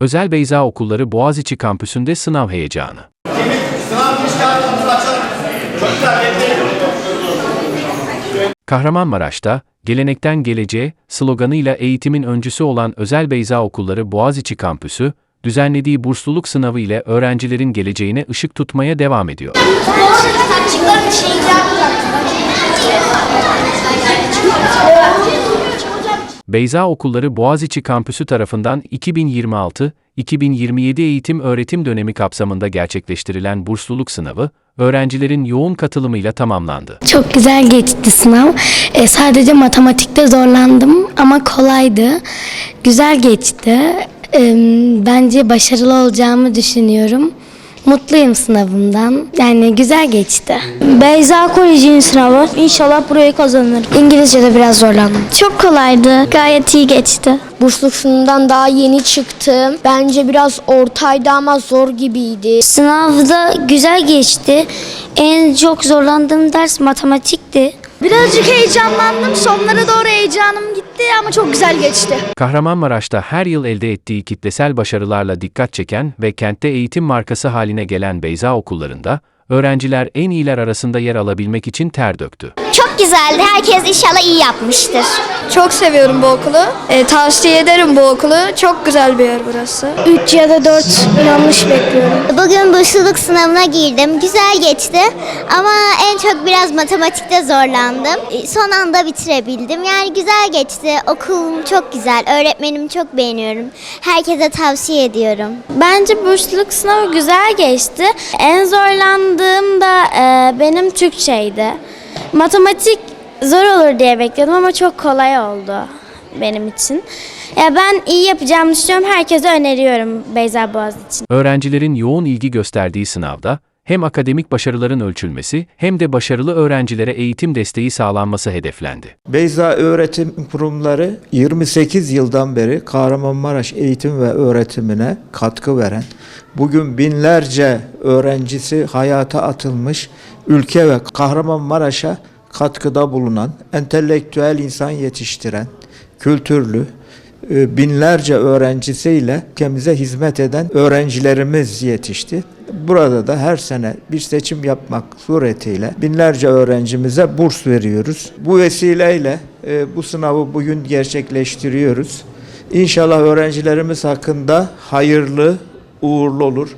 Özel Beyza Okulları Boğaziçi Kampüsü'nde sınav heyecanı. Kahramanmaraş'ta Gelenekten Geleceğe sloganıyla eğitimin öncüsü olan Özel Beyza Okulları Boğaziçi Kampüsü, düzenlediği bursluluk sınavı ile öğrencilerin geleceğine ışık tutmaya devam ediyor. Beyza Okulları Boğaziçi Kampüsü tarafından 2026-2027 eğitim öğretim dönemi kapsamında gerçekleştirilen bursluluk sınavı, öğrencilerin yoğun katılımıyla tamamlandı. Çok güzel geçti sınav. E, sadece matematikte zorlandım ama kolaydı. Güzel geçti. E, bence başarılı olacağımı düşünüyorum. Mutluyum sınavımdan. Yani güzel geçti. Beyza Koleji'nin sınavı. İnşallah burayı kazanır. İngilizce'de biraz zorlandım. Çok kolaydı. Gayet iyi geçti. Bursluluk sınavından daha yeni çıktım. Bence biraz ortaydı ama zor gibiydi. Sınavda güzel geçti. En çok zorlandığım ders matematikti. Birazcık heyecanlandım. Sonlara doğru heyecanım gitti ama çok güzel geçti. Kahramanmaraş'ta her yıl elde ettiği kitlesel başarılarla dikkat çeken ve kentte eğitim markası haline gelen Beyza Okullarında, öğrenciler en iyiler arasında yer alabilmek için ter döktü. Çok güzeldi. Herkes inşallah iyi yapmıştır. Çok seviyorum bu okulu. E, tavsiye ederim bu okulu. Çok güzel bir yer burası. 3 ya da 4 yanlış bekliyorum. Bugün bursluluk sınavına girdim. Güzel geçti. Ama en çok biraz matematikte zorlandım. E, Son anda bitirebildim. Yani güzel geçti. Okulum çok güzel. Öğretmenimi çok beğeniyorum. Herkese tavsiye ediyorum. Bence bursluluk sınavı güzel geçti. En zorlandığım da e, benim Türkçeydi. Matematik zor olur diye bekliyordum ama çok kolay oldu benim için. Ya ben iyi yapacağımı düşünüyorum. Herkese öneriyorum Beyza Boğaz için. Öğrencilerin yoğun ilgi gösterdiği sınavda, hem akademik başarıların ölçülmesi hem de başarılı öğrencilere eğitim desteği sağlanması hedeflendi. Beyza Öğretim Kurumları 28 yıldan beri Kahramanmaraş eğitim ve öğretimine katkı veren, bugün binlerce öğrencisi hayata atılmış, ülke ve Kahramanmaraş'a katkıda bulunan, entelektüel insan yetiştiren, kültürlü, e, binlerce öğrencisiyle ülkemize hizmet eden öğrencilerimiz yetişti. Burada da her sene bir seçim yapmak suretiyle binlerce öğrencimize burs veriyoruz. Bu vesileyle e, bu sınavı bugün gerçekleştiriyoruz. İnşallah öğrencilerimiz hakkında hayırlı, uğurlu olur.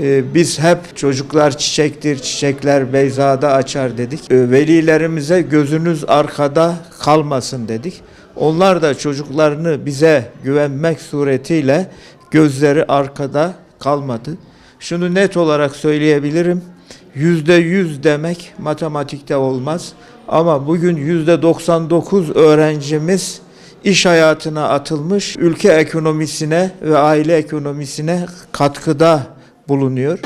E, Biz hep çocuklar çiçektir, çiçekler Beyza'da açar dedik. E, Velilerimize gözünüz arkada kalmasın dedik. Onlar da çocuklarını bize güvenmek suretiyle gözleri arkada kalmadı. Şunu net olarak söyleyebilirim. Yüzde yüz demek matematikte olmaz. Ama bugün yüzde 99 öğrencimiz iş hayatına atılmış, ülke ekonomisine ve aile ekonomisine katkıda bulunuyor.